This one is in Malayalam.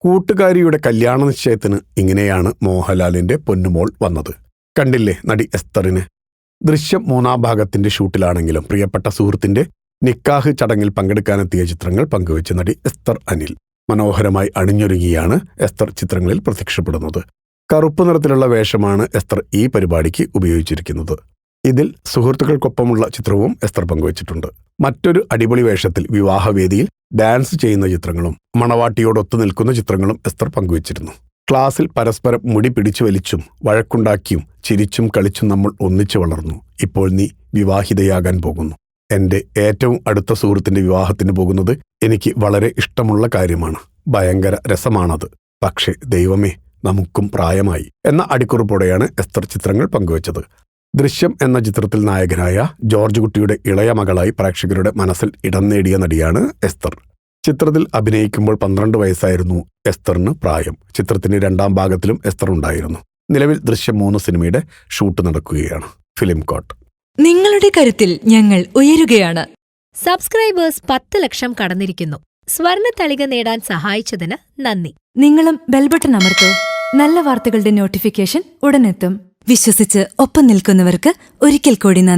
കൂട്ടുകാരിയുടെ കല്യാണ നിശ്ചയത്തിന് ഇങ്ങനെയാണ് മോഹൻലാലിന്റെ പൊന്നുമോൾ വന്നത്. കണ്ടില്ലേ നടി എസ്തറിന്? ദൃശ്യം മൂന്നാം ഭാഗത്തിന്റെ ഷൂട്ടിലാണെങ്കിലും പ്രിയപ്പെട്ട സുഹൃത്തിന്റെ നിക്കാഹ് ചടങ്ങിൽ പങ്കെടുക്കാനെത്തിയ ചിത്രങ്ങൾ പങ്കുവച്ച നടി എസ്തർ അനിൽ മനോഹരമായി അണിഞ്ഞൊരുങ്ങിയാണ് എസ്തർ ചിത്രങ്ങളിൽ പ്രത്യക്ഷപ്പെടുന്നത്. കറുപ്പ് നിറത്തിലുള്ള വേഷമാണ് എസ്തർ ഈ പരിപാടിക്ക് ഉപയോഗിച്ചിരിക്കുന്നത്. ഇതിൽ സുഹൃത്തുക്കൾക്കൊപ്പമുള്ള ചിത്രവും എസ്തർ പങ്കുവച്ചിട്ടുണ്ട്. മറ്റൊരു അടിപൊളി വേഷത്തിൽ വിവാഹവേദിയിൽ ഡാൻസ് ചെയ്യുന്ന ചിത്രങ്ങളും മണവാട്ടിയോടൊത്തു നിൽക്കുന്ന ചിത്രങ്ങളും എസ്തർ പങ്കുവച്ചിരുന്നു. ക്ലാസ്സിൽ പരസ്പരം മുടി പിടിച്ചു വലിച്ചും വഴക്കുണ്ടാക്കിയും ചിരിച്ചും കളിച്ചും നമ്മൾ ഒന്നിച്ചു വളർന്നു. ഇപ്പോൾ നീ വിവാഹിതയാകാൻ പോകുന്നു. എന്റെ ഏറ്റവും അടുത്ത സുഹൃത്തിന്റെ വിവാഹത്തിന് പോകുന്നത് എനിക്ക് വളരെ ഇഷ്ടമുള്ള കാര്യമാണ്. ഭയങ്കര രസമാണത്. പക്ഷേ ദൈവമേ നമുക്കും പ്രായമായി. എന്ന അടിക്കുറിപ്പോടെയാണ് എസ്തർ ചിത്രങ്ങൾ പങ്കുവച്ചത്. ദൃശ്യം എന്ന ചിത്രത്തിൽ നായകനായ ജോർജ് കുട്ടിയുടെ ഇളയ മകളായി പ്രേക്ഷകരുടെ മനസ്സിൽ ഇടം നേടിയ നടിയാണ് എസ്തർ. ചിത്രത്തിൽ അഭിനയിക്കുമ്പോൾ പന്ത്രണ്ട് വയസ്സായിരുന്നു എസ്തറിന് പ്രായം. ചിത്രത്തിന്റെ രണ്ടാം ഭാഗത്തിലും എസ്തർ ഉണ്ടായിരുന്നു. നിലവിൽ ദൃശ്യം മൂന്ന് സിനിമയുടെ ഷൂട്ട് നടക്കുകയാണ്. ഫിലിം കോട്ട്. നിങ്ങളുടെ കരുത്തിൽ ഞങ്ങൾ ഉയരുകയാണ്. സബ്സ്ക്രൈബേഴ്സ് പത്ത് ലക്ഷം കടന്നിരിക്കുന്നു. സ്വർണ തളിക നേടാൻ സഹായിച്ചതിന് നന്ദി. നിങ്ങളും ബെൽബട്ടൺ അമർത്തോ. നല്ല വാർത്തകളുടെ നോട്ടിഫിക്കേഷൻ ഉടനെത്തും. വിശ്വസിച്ച് ഒപ്പം നിൽക്കുന്നവർക്ക് ഒരിക്കൽ കൂടി നന്ദി.